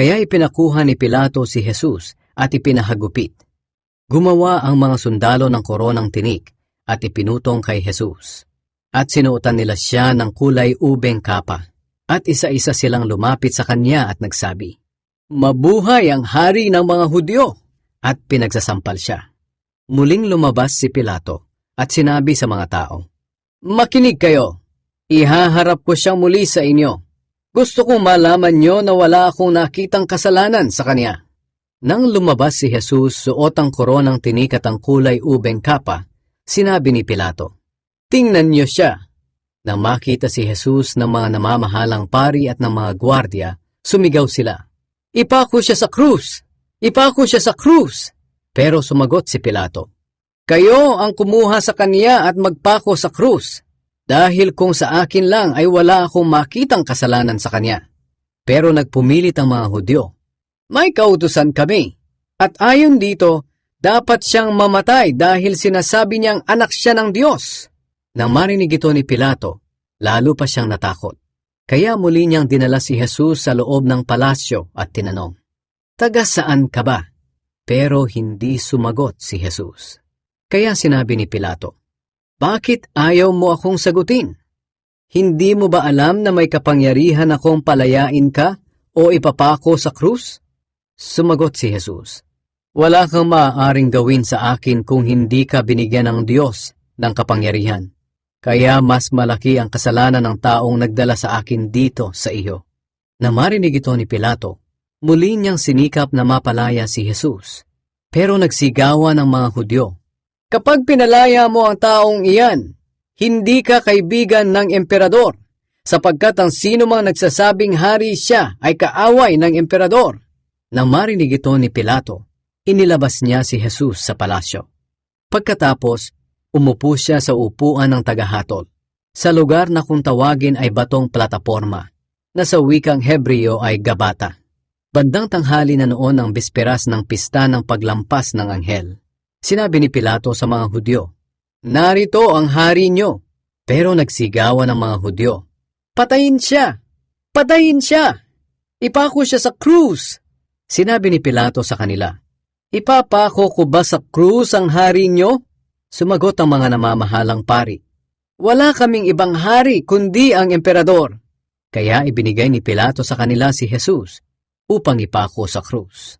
Kaya ipinakuha ni Pilato si Jesus at ipinahagupit. Gumawa ang mga sundalo ng koronang tinik at ipinutong kay Jesus. At sinuotan nila siya ng kulay ubeng kapa. At isa-isa silang lumapit sa kanya at nagsabi, Mabuhay ang hari ng mga Hudyo! At pinagsasampal siya. Muling lumabas si Pilato at sinabi sa mga tao, Makinig kayo! Ihaharap ko siyang muli sa inyo. Gusto kong malaman nyo na wala akong nakitang kasalanan sa kanya. Nang lumabas si Jesus suot ang koronang tinik at ang kulay ubeng kapa, sinabi ni Pilato, Tingnan niyo siya. Nang makita si Jesus ng mga namamahalang pari at ng mga gwardya, sumigaw sila, Ipako siya sa krus! Ipako siya sa krus! Pero sumagot si Pilato, Kayo ang kumuha sa kanya at magpako sa krus, dahil kung sa akin lang ay wala akong makitang kasalanan sa kanya. Pero nagpumilit ang mga Hudyo. May kautusan kami, at ayon dito, dapat siyang mamatay dahil sinasabi niyang anak siya ng Diyos. Nang marinig ito ni Pilato, lalo pa siyang natakot. Kaya muli niyang dinala si Jesus sa loob ng palasyo at tinanong, Taga saan ka ba? Pero hindi sumagot si Jesus. Kaya sinabi ni Pilato, Bakit ayaw mo akong sagutin? Hindi mo ba alam na may kapangyarihan akong palayain ka o ipapako sa krus? Sumagot si Jesus, Wala kang maaaring gawin sa akin kung hindi ka binigyan ng Diyos ng kapangyarihan. Kaya mas malaki ang kasalanan ng taong nagdala sa akin dito sa iyo. Na marinig ito ni Pilato, muli niyang sinikap na mapalaya si Jesus. Pero nagsigawa ng mga Hudyo, Kapag pinalaya mo ang taong iyan, hindi ka kaibigan ng emperador, sapagkat ang sino mang nagsasabing hari siya ay kaaway ng emperador. Nang marinig ito ni Pilato, inilabas niya si Jesus sa palasyo. Pagkatapos, umupo siya sa upuan ng tagahatol, sa lugar na kung tawagin ay batong plataporma, na sa wikang Hebreo ay Gabata. Bandang tanghali na noon ang bisperas ng pista ng paglampas ng anghel. Sinabi ni Pilato sa mga Hudyo, Narito ang hari nyo. Pero nagsigawan ng mga Hudyo, Patayin siya! Patayin siya! Ipako siya sa krus! Sinabi ni Pilato sa kanila, Ipapako ko ba sa krus ang hari nyo? Sumagot ang mga namamahalang pari, Wala kaming ibang hari kundi ang emperador. Kaya ibinigay ni Pilato sa kanila si Jesus upang ipako sa krus.